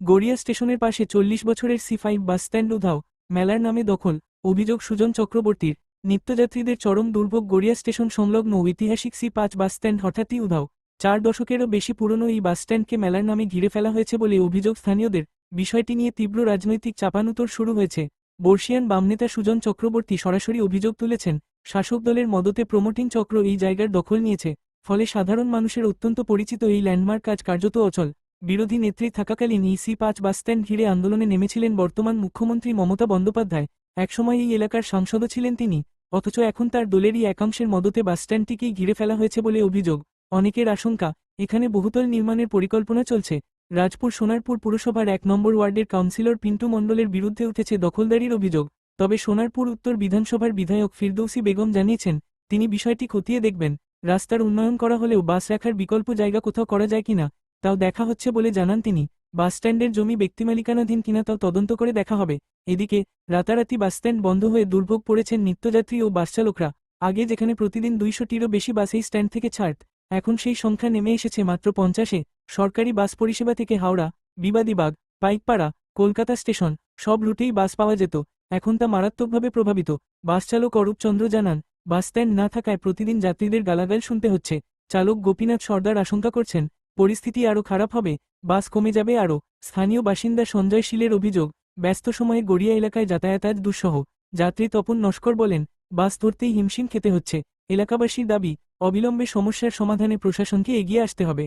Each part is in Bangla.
গড়িয়া স্টেশনের পাশে চল্লিশ বছরের সি ফাইভ বাস স্ট্যান্ড উধাও মেলার নামে দখল, অভিযোগ সুজন চক্রবর্তীর। নিত্যযাত্রীদের চরম দুর্ভোগ গড়িয়া স্টেশন সংলগ্ন ঐতিহাসিক সি পাঁচ বাস স্ট্যান্ড হঠাৎই উধাও। চার দশকেরও বেশি পুরনো এই বাস স্ট্যান্ডকে মেলার নামে ঘিরে ফেলা হয়েছে বলে অভিযোগ স্থানীয়দের। বিষয়টি নিয়ে তীব্র রাজনৈতিক চাপানুতর শুরু হয়েছে। বর্ষিয়ান বামনেতা সুজন চক্রবর্তী সরাসরি অভিযোগ তুলেছেন, শাসক দলের মদতে প্রমোটিং চক্র এই জায়গার দখল নিয়েছে, ফলে সাধারণ মানুষের অত্যন্ত পরিচিত এই ল্যান্ডমার্ক কাজ কার্যত অচল। বিরোধী নেত্রী থাকাকালীন ইসি পাঁচ বাসস্ট্যান্ড ঘিরে আন্দোলনে নেমেছিলেন বর্তমান মুখ্যমন্ত্রী মমতা বন্দ্যোপাধ্যায়। একসময় এই এলাকার সাংসদও ছিলেন তিনি, অথচ এখন তার দলেরই একাংশের মদতে বাসস্ট্যান্ডটিকেই ঘিরে ফেলা হয়েছে বলে অভিযোগ। অনেকের আশঙ্কা, এখানে বহুতল নির্মাণের পরিকল্পনা চলছে। রাজপুর সোনারপুর পুরসভার এক নম্বর ওয়ার্ডের কাউন্সিলর পিন্টু মণ্ডলের বিরুদ্ধে উঠেছে দখলদারির অভিযোগ। তবে সোনারপুর উত্তর বিধানসভার বিধায়ক ফিরদৌসি বেগম জানিয়েছেন, তিনি বিষয়টি খতিয়ে দেখবেন। রাস্তার উন্নয়ন করা হলেও বাস রাখার বিকল্প জায়গা কোথাও করা যায় কিনা তাও দেখা হচ্ছে বলে জানান তিনি। বাসস্ট্যান্ডের জমি ব্যক্তিমালিকানাধীন কিনা তাও তদন্ত করে দেখা হবে। এদিকে, রাতারাতি বাসস্ট্যান্ড বন্ধ হয়ে দুর্ভোগ পড়েছেন নিত্যযাত্রী ও বাসচালকরা আগে যেখানে প্রতিদিন দুইশোটিরও বেশি বাস এই স্ট্যান্ড থেকে ছাড়ত এখন সেই সংখ্যা নেমে এসেছে মাত্র পঞ্চাশে। সরকারি বাস পরিষেবা থেকে হাওড়া, বিবাদীবাগ, পাইকপাড়া, কলকাতা স্টেশন, সব রুটেই বাস পাওয়া যেত। এখন তা মারাত্মকভাবে প্রভাবিত। বাস চালক অরূপ চন্দ্র জানান, বাস স্ট্যান্ড না থাকায় প্রতিদিন যাত্রীদের গালাগাল শুনতে হচ্ছে। চালক গোপীনাথ সর্দার আশঙ্কা করছেন পরিস্থিতি আরও খারাপ হবে, বাস কমে যাবে আরও। স্থানীয় বাসিন্দা সঞ্জয় শীলের অভিযোগ, ব্যস্ত সময়ে গড়িয়া এলাকায় যাতায়াত দুঃসহ। যাত্রী তপন নস্কর বলেন, বাস ধরতেই হিমশিম খেতে হচ্ছে। এলাকাবাসীর দাবি, অবিলম্বে সমস্যার সমাধানে প্রশাসনকে এগিয়ে আসতে হবে।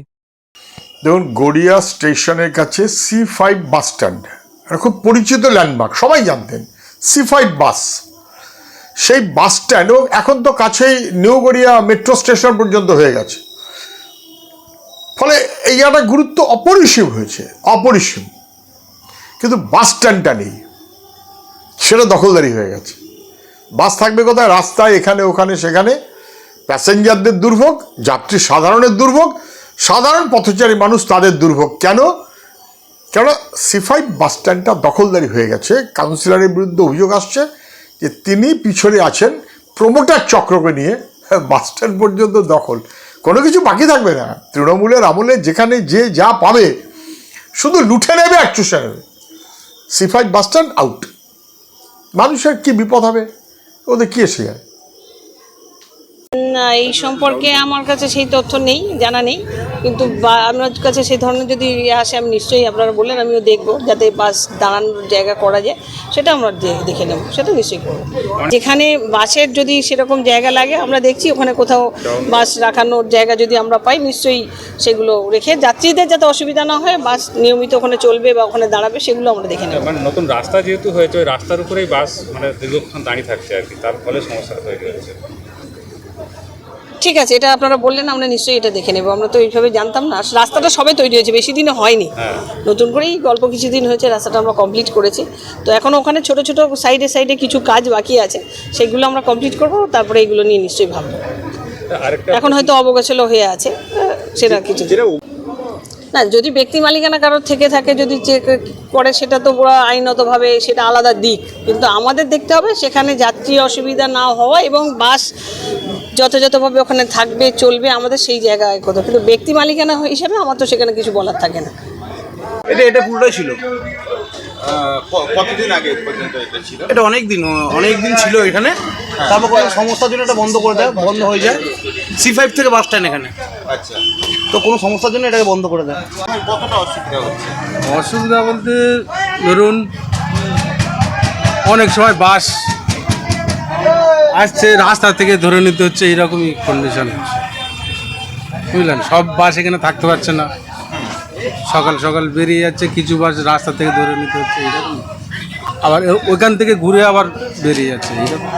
দেখুন, গড়িয়া স্টেশনের কাছে সি ফাইভ বাস স্ট্যান্ড। খুব পরিচিত ল্যান্ডমার্ক, সবাই জানতেন। C five bus. সেই বাস স্ট্যান্ড এখন তো কাছেই নিউ গড়িয়া মেট্রো স্টেশন পর্যন্ত হয়ে গেছে। ফলে এই একটা গুরুত্ব অপরিসীম হয়েছে, অপরিসীম। কিন্তু বাস স্ট্যান্ডটা নেই, সেটা দখলদারি হয়ে গেছে। বাস থাকবে কোথায়? রাস্তায় এখানে, ওখানে, সেখানে। প্যাসেঞ্জারদের দুর্ভোগ, যাত্রী সাধারণের দুর্ভোগ, সাধারণ পথচারী মানুষ তাদের দুর্ভোগ। কেন? কেন সিফাই বাস স্ট্যান্ডটা দখলদারি হয়ে গেছে, কাউন্সিলরের বিরুদ্ধে অভিযোগ আসছে যে তিনি পিছনে আছেন, প্রমোটার চক্রকে নিয়ে বাস স্ট্যান্ড পর্যন্ত দখল। কোনো কিছু বাকি থাকবে না। তৃণমূলের আমলে যেখানে যে যা পাবে, শুধু লুঠে নেবে এক চুষে সিফাই বাস স্ট্যান্ড আউট মানুষের কি বিপদ হবে? ওদের কি এসে যায়? না, এই সম্পর্কে আমার কাছে সেই তথ্য নেই, জানা নেই। কিন্তু আপনার কাছে সেই ধরনের যদি ইয়ে আসে, আমি নিশ্চয়ই আপনারা বললেন, আমিও দেখব, যাতে বাস দাঁড়ানোর জায়গা করা যায়, সেটা আমরা দেখে নেব, সেটা নিশ্চয়ই করব। যেখানে বাসের যদি সেরকম জায়গা লাগে, আমরা দেখছি ওখানে কোথাও বাস রাখানোর জায়গা যদি আমরা পাই, নিশ্চয়ই সেগুলো রেখে যাত্রীদের যাতে অসুবিধা না হয়, বাস নিয়মিত ওখানে চলবে বা ওখানে দাঁড়াবে, সেগুলো আমরা দেখে নেব। মানে নতুন রাস্তা যেহেতু হয়েছে, ওই রাস্তার উপরেই বাস মানে দীর্ঘক্ষণ দাঁড়িয়ে থাকছে আর কি, তার ফলে সমস্যাটা তৈরি হয়েছে ঠিক আছে এটা আপনারা বললেন আমরা নিশ্চয়ই এটা দেখে নেব। আমরা তো এইভাবে জানতাম না। রাস্তাটা সবে তৈরি হয়েছে বেশি দিনে হয়নি। হ্যাঁ। নতুন করেই গল্প কিছুদিন হয়েছে রাস্তাটা আমরা কমপ্লিট করেছি। তো এখন ওখানে ছোট ছোট সাইডে সাইডে কিছু কাজ বাকি আছে সেগুলো আমরা কমপ্লিট করব তারপরে এগুলো নিয়ে নিশ্চয়ই ভাববো। এখন হয়তো অবগোছালো হয়ে আছে সেটা কিছু না যদি ব্যক্তি মালিকানা কারোর থেকে থাকে যদি চেক করে সেটা তো পুরো আইনতভাবে সেটা আলাদা দিক। কিন্তু আমাদের দেখতে হবে সেখানে যাত্রী অসুবিধা না হওয়া এবং বাস যথাযথভাবে ওখানে থাকবে চলবে আমাদের সেই জায়গায় কত কিন্তু ব্যক্তি মালিকানা হিসেবে আমার তো সেখানে কিছু বলার থাকে না। এটা এটা পুরোটাই ছিল। কতদিন আগে পর্যন্ত এটা ছিল? এটা অনেক দিন অনেক দিন ছিল এখানে। তারপর কোনো সমস্যার জন্য এটা বন্ধ করে দেয় বন্ধ হয়ে যায়। সি ফাইভ থেকে বাস স্ট্যান্ড এখানে। আচ্ছা। তো কোনো সমস্যার জন্য এটাকে বন্ধ করে দেয়। কতটা অসুবিধা হচ্ছে? অসুবিধা বলতে ধরুন অনেক সময় বাস আসছে, রাস্তা থেকে ধরে নিতে হচ্ছে, এইরকমই কন্ডিশন বুঝলেন? সব বাস এখানে থাকতে পারছে না। সকাল সকাল বেরিয়ে যাচ্ছে, কিছু বাস রাস্তা থেকে ধরে নিতে হচ্ছে, এইরকম। আবার ওইখান থেকে ঘুরে আবার বেরিয়ে যাচ্ছে, এইরকম।